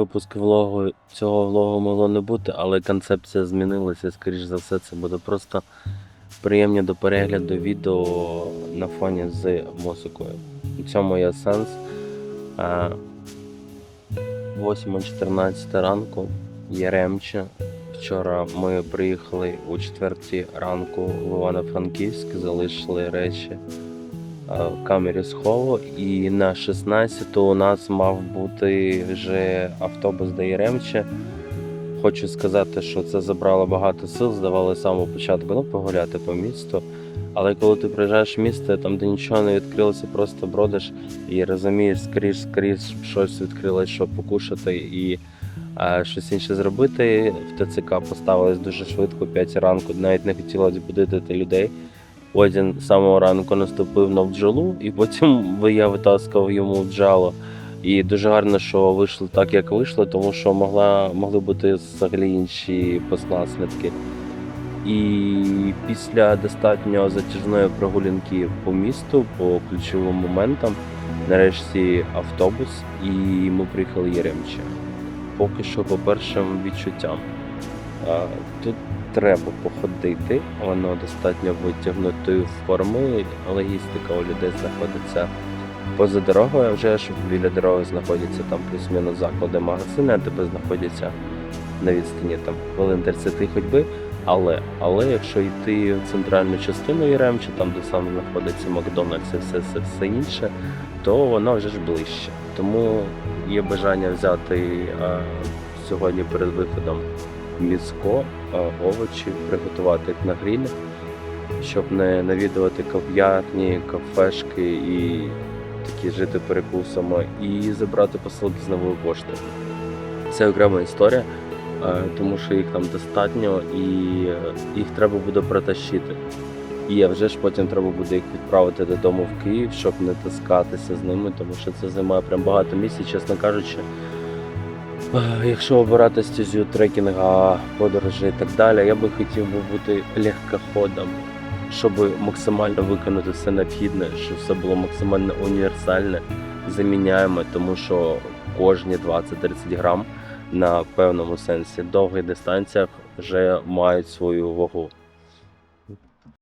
випуск влогу цього влогу могло не бути, але концепція змінилася. Скоріш за все, це буде просто приємні до перегляду відео на фоні з музикою. У цьому є сенс. Е, 8.14 ранку, Яремче. Вчора ми приїхали о 4 ранку в Івано-Франківськ, залишили речі в камері схову. І на 16 у нас мав бути вже автобус до Яремче. Хочу сказати, що це забрало багато сил, здавали з самого початку ну, погуляти по місту. Але коли ти приїжджаєш в місто, там де нічого не відкрилося, просто бродиш і розумієш, скоріш, скоріш щось відкрилось, щоб покушати і а, щось інше зробити. В ТЦК поставилось дуже швидко, 5 ранку, навіть не хотілося будити людей. Один з самого ранку наступив на бджолу, і потім я витаскав йому джало. І дуже гарно, що вийшло так, як вийшло, тому що могла, могли бути взагалі інші посласники. І після достатньо затяжної прогулянки по місту, по ключовим моментам, нарешті автобус, і ми приїхали Яремче. Поки що по першим відчуттям. Тут треба походити, воно достатньо витягнутої форми. Логістика у людей знаходиться поза дорогою, а вже ж біля дороги знаходяться там плюс-мінус заклади, магазини, а тебе знаходяться на відстані там хвилин 30 ходьби. Але, але якщо йти в центральну частину Яремче, там де саме знаходиться Макдональдс і все, все, все інше, то воно вже ж ближче. Тому є бажання взяти а, сьогодні перед виходом місько, овочі, приготувати їх на грілі, щоб не навідувати кав'ярні, кафешки і такі жити перекусами, і забрати посилки з нової пошти. Це окрема історія. Е, тому що їх там достатньо і е, їх треба буде протащити. І вже ж потім треба буде їх відправити додому в Київ, щоб не таскатися з ними, тому що це займає прям багато місць, чесно кажучи. Е, Якщо обирати стезю трекінга, подорожі і так далі, я би хотів би бути легкоходом, щоб максимально виконати все необхідне, щоб все було максимально універсальне, заміняємо, тому що кожні 20-30 грам на певному сенсі довгих дистанціях вже мають свою вагу.